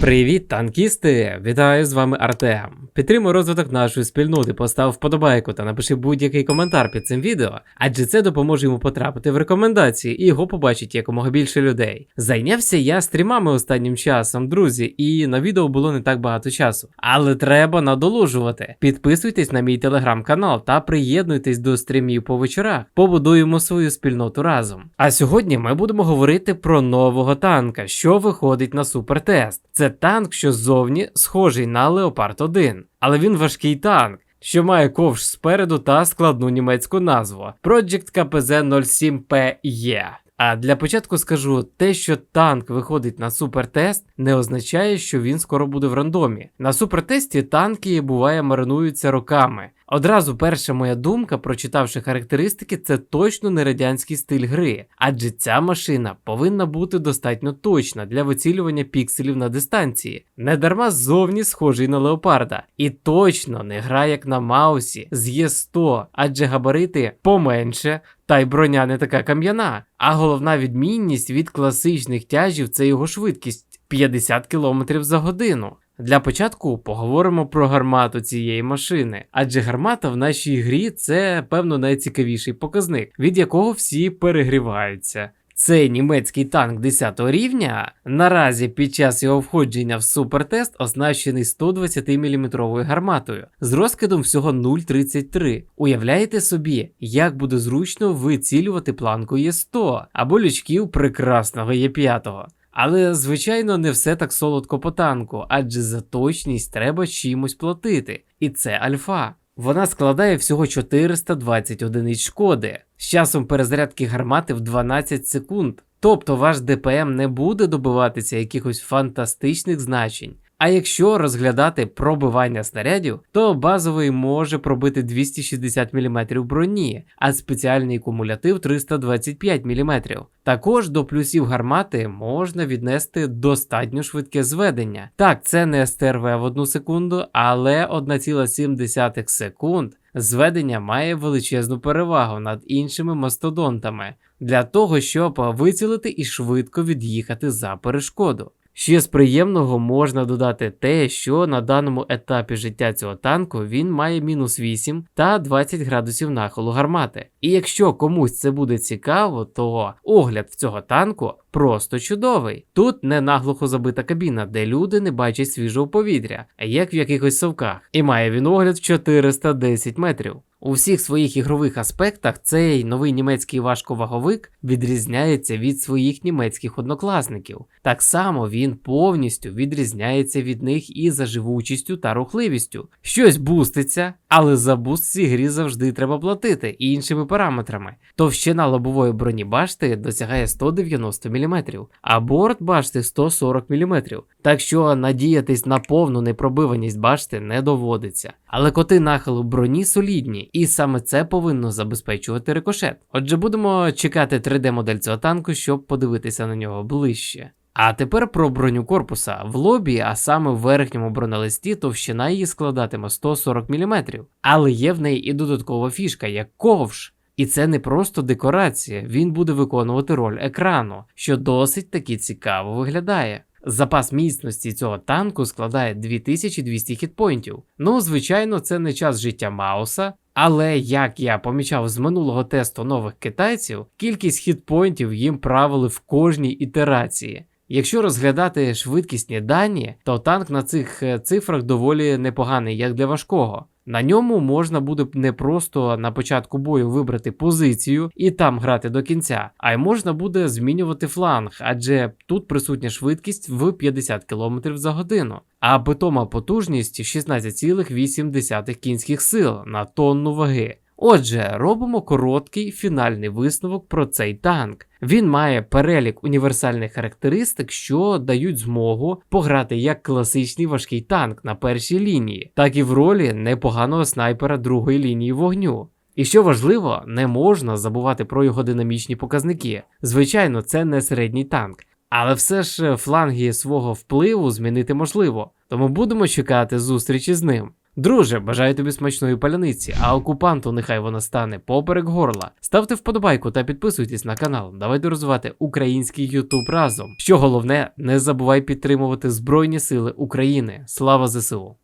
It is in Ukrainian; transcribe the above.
Привіт, танкісти! Вітаю з вами Артем. Підтримуй розвиток нашої спільноти, постав вподобайку та напиши будь-який коментар під цим відео, адже це допоможе йому потрапити в рекомендації і його побачить якомога більше людей. Зайнявся я стрімами останнім часом, друзі, і на відео було не так багато часу. Але треба надолужувати. Підписуйтесь на мій телеграм-канал та приєднуйтесь до стрімів по вечорах. Побудуємо свою спільноту разом. А сьогодні ми будемо говорити про нового танка, що виходить на супертест. Це танк, що ззовні схожий на Леопард 1, але він важкий танк. Що має ковш спереду та складну німецьку назву Project KPZ 07 PE. А для початку скажу, те, що танк виходить на супертест, не означає, що він скоро буде в рандомі. На супертесті танки буває маринуються роками. Одразу перша моя думка, прочитавши характеристики, це точно не радянський стиль гри, адже ця машина повинна бути достатньо точна для вицілювання пікселів на дистанції. Недарма ззовні схожий на леопарда, і точно не гра як на Маусі з Є100, адже габарити поменше, та й броня не така кам'яна. А головна відмінність від класичних тяжів це його швидкість 50 км за годину. Для початку поговоримо про гармату цієї машини, адже гармата в нашій грі це певно найцікавіший показник, від якого всі перегріваються. Цей німецький танк 10 рівня наразі під час його входження в супертест оснащений 120 мм гарматою з розкидом всього 0,33. Уявляєте собі, як буде зручно вицілювати планку Є100 або лючків прекрасного Є5. Але, звичайно, не все так солодко по танку, адже за точність треба чимось платити. І це альфа. Вона складає всього 420 одиниць шкоди з часом перезарядки гармати в 12 секунд. Тобто ваш ДПМ не буде добиватися якихось фантастичних значень. А якщо розглядати пробивання снарядів, то базовий може пробити 260 мм броні, а спеціальний кумулятив 325 мм. Також до плюсів гармати можна віднести достатньо швидке зведення. Так, це не СТРВ в одну секунду, але 1,7 секунд зведення має величезну перевагу над іншими мастодонтами для того, щоб вицілити і швидко від'їхати за перешкоду. Ще з приємного можна додати те, що на даному етапі життя цього танку він має мінус 8 та 20 градусів нахилу гармати. І якщо комусь це буде цікаво, то огляд в цього танку просто чудовий. Тут не наглухо забита кабіна, де люди не бачать свіжого повітря, як в якихось совках, і має він огляд в 410 метрів. У всіх своїх ігрових аспектах цей новий німецький важковаговик відрізняється від своїх німецьких однокласників. Так само він повністю відрізняється від них і за живучістю та рухливістю. Щось буститься, але за буст цій грі завжди треба платити і іншими параметрами. Товщина лобової броні башти досягає 190 мм, а борт башти 140 мм. Так що надіятись на повну непробиваність башти не доводиться. Але коти нахилу броні солідні, і саме це повинно забезпечувати рикошет. Отже, будемо чекати 3D-модель цього танку, щоб подивитися на нього ближче. А тепер про броню корпуса. В лобі, а саме в верхньому бронелисті, товщина її складатиме 140 мм. Але є в неї і додаткова фішка, як ковш. І це не просто декорація, він буде виконувати роль екрану, що досить таки цікаво виглядає. Запас міцності цього танку складає 2200 хітпоінтів. Ну, звичайно, це не час життя Мауса, але як я помічав з минулого тесту нових китайців, кількість хітпоінтів їм правили в кожній ітерації. Якщо розглядати швидкісні дані, то танк на цих е, цифрах доволі непоганий, як для важкого. На ньому можна буде не просто на початку бою вибрати позицію і там грати до кінця, а й можна буде змінювати фланг, адже тут присутня швидкість в 50 км за годину, а питома потужність 16,8 кінських сил на тонну ваги. Отже, робимо короткий фінальний висновок про цей танк. Він має перелік універсальних характеристик, що дають змогу пограти як класичний важкий танк на першій лінії, так і в ролі непоганого снайпера другої лінії вогню. І що важливо, не можна забувати про його динамічні показники. Звичайно, це не середній танк, але все ж фланги свого впливу змінити можливо, тому будемо чекати зустрічі з ним. Друже, бажаю тобі смачної паляниці, а окупанту нехай вона стане поперек горла. Ставте вподобайку та підписуйтесь на канал. Давайте розвивати український Ютуб разом. Що головне, не забувай підтримувати Збройні Сили України. Слава ЗСУ!